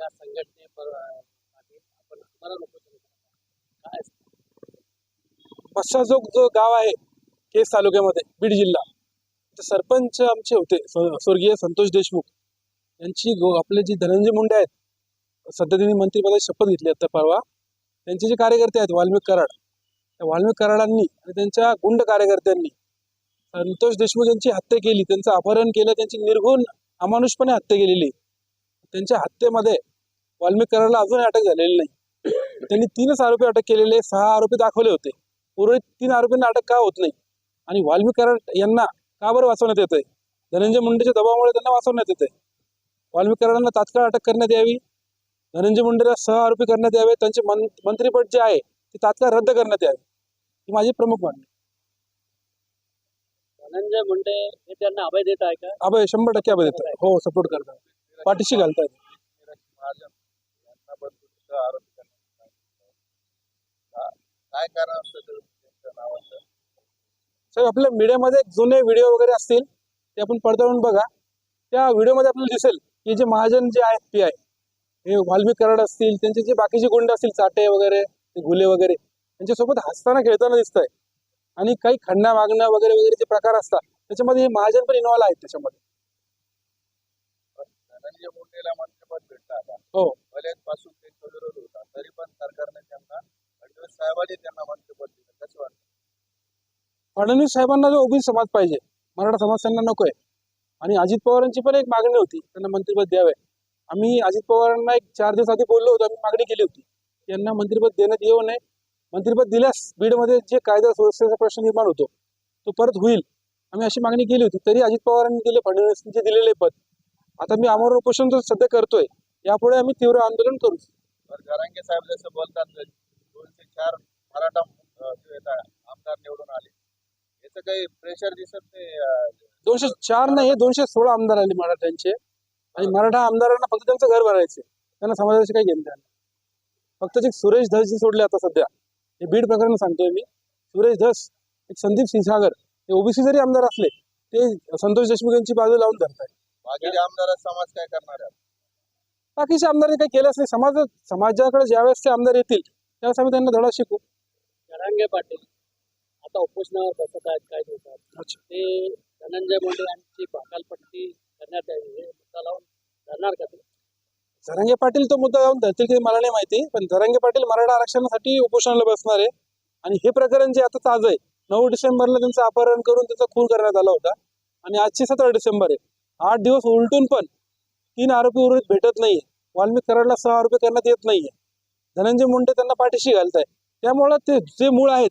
या संघटने आपण काय पश्चाजोग जो गाव आहे केस तालुक्यामध्ये बीड जिल्हा. तर सरपंच आमचे होते स्वर्गीय संतोष देशमुख. यांची आपले जे धनंजय मुंडे आहेत सध्या त्यांनी मंत्रिपदाची शपथ घेतली आता परवा. त्यांचे जे कार्यकर्ते आहेत वाल्मिक कराड. त्या वाल्मिक कराडांनी आणि त्यांच्या गुंड कार्यकर्त्यांनी संतोष देशमुख यांची हत्या केली. त्यांचं अपहरण केलं त्यांची निर्घुण अमानुषपणे हत्या केलेली. त्यांच्या हत्येमध्ये वाल्मिक कराडला अजूनही अटक झालेली नाही. त्यांनी तीनच आरोपी अटक केलेले सहा आरोपी दाखवले होते. उर्वरित तीन आरोपींना अटक का होत नाही? आणि वाल्मिक कराड यांना का बरं वाचवण्यात येत आहे धनंजय मुंडेच्या दबावामुळे त्यांना वाचवण्यात येत आहे वाल्मिक कराडांना तात्काळ अटक करण्यात यावी. धनंजय मुंडेला सह आरोपी करण्यात यावे. त्यांचे मं मंत्रिपद जे आहे ते तात्काळ रद्द करण्यात यावे. ही माझी प्रमुख मागणी. धनंजय मुंडे हे त्यांना अभय देत आहे का? अभय शंभर टक्के अभय देतात हो सपोर्ट करतात. पाठीशी घालतात. बंधुत्व आरोपी करण्यात सांगितलं. का- काय कारण असतं त्यांच्या नावाचं? साहेब आपल्या मीडियामध्ये जुने व्हिडिओ वगैरे असतील ते आपण पडताळून बघा. त्या व्हिडिओमध्ये आपल्याला दिसेल की जे महाजन जे आहेत पी आय हे वाल्मिक कराड असतील त्यांचे जे बाकीचे गुंड असतील चाटे वगैरे घुले वगैरे त्यांच्यासोबत हसताना खेळताना दिसत आहे आणि काही खंडा मागणं वगैरे वगैरे जे प्रकार असतात त्याच्यामध्ये हे महाजन पण इन्व्हॉल्व आहेत त्याच्यामध्ये. हो पासून त्यांचा विरोध होता तरी पण सरकारने त्यांना फडणवीस साहेबांनी त्यांना मंत्रिपद दिलं. कसं वाटतं? फडणवीस साहेबांना जो ओबीसी समाज पाहिजे मराठा समाज त्यांना नको आहे आणि अजित पवारांची पण एक मागणी होती त्यांना मंत्रिपद द्यावे. आम्ही अजित पवारांना एक चार दिवस आधी बोललो होतो आम्ही मागणी केली होती. त्यांना यांना मंत्रिपद देण्यात येऊ नये. मंत्रिपद दिल्यास बीडमध्ये जे कायदा सुव्यवस्थेचा प्रश्न निर्माण होतो तो परत होईल. आम्ही अशी मागणी केली होती तरी अजित पवारांनी दिले फडणवीसांचे दिलेले पद. आता मी आमरण उपोषण सध्या करतोय यापुढे आम्ही तीव्र आंदोलन करू तर जरांगे साहेब जसं बोलतात दोनशे चार मराठा आमदार निवडून आले. याचं काही प्रेशर दिसत नाही दोनशे चार नाही हे दोनशे सोळा आमदार आले मराठ्यांचे. आणि मराठा आमदारांना फक्त त्यांचं घर भरायचे त्यांना समाजाशी काही घेणं नाही. फक्त जे सुरेश धस जे सोडले आता सध्या हे बीड प्रकरण सांगतोय मी. सुरेश धस एक संदीप क्षीरसागर हे ओबीसी जरी आमदार असले ते संतोष देशमुख यांची बाजू लावून धरताय बाकीचे आमदार समाज काय करणार आहे? बाकीचे आमदारांनी काही केलंच नाही समाज समाजाकडे ज्यावेळेस ते आमदार येतील त्यावेळेस आम्ही त्यांना धडा शिकू. जरांगे पाटील. आता उपोषणावर बसत आहेत काय दिवसात अच्छा. ते धनंजय मुंडे यांची भाकालपट्टी करण्यात यावी हे मुद्दा लावून धरणार का ते? झरंगे पाटील तो मुद्दा जाऊन धरतील की मला नाही माहिती पण झरंगे पाटील मराठा आरक्षणासाठी उपोषणाला बसणार आहे. आणि हे प्रकरण जे आता ताज आहे नऊ डिसेंबरला त्यांचं अपहरण करून त्यांचा खून करण्यात आला होता. आणि आजची सतरा डिसेंबर आहे. आठ दिवस उलटून पण तीन आरोपी उर्वरित भेटत नाहीये. वाल्मिक कराडला सहा रुपये करण्यात येत नाहीये. धनंजय मुंडे त्यांना पाठीशी घालत आहे त्यामुळं ते जे मूळ आहेत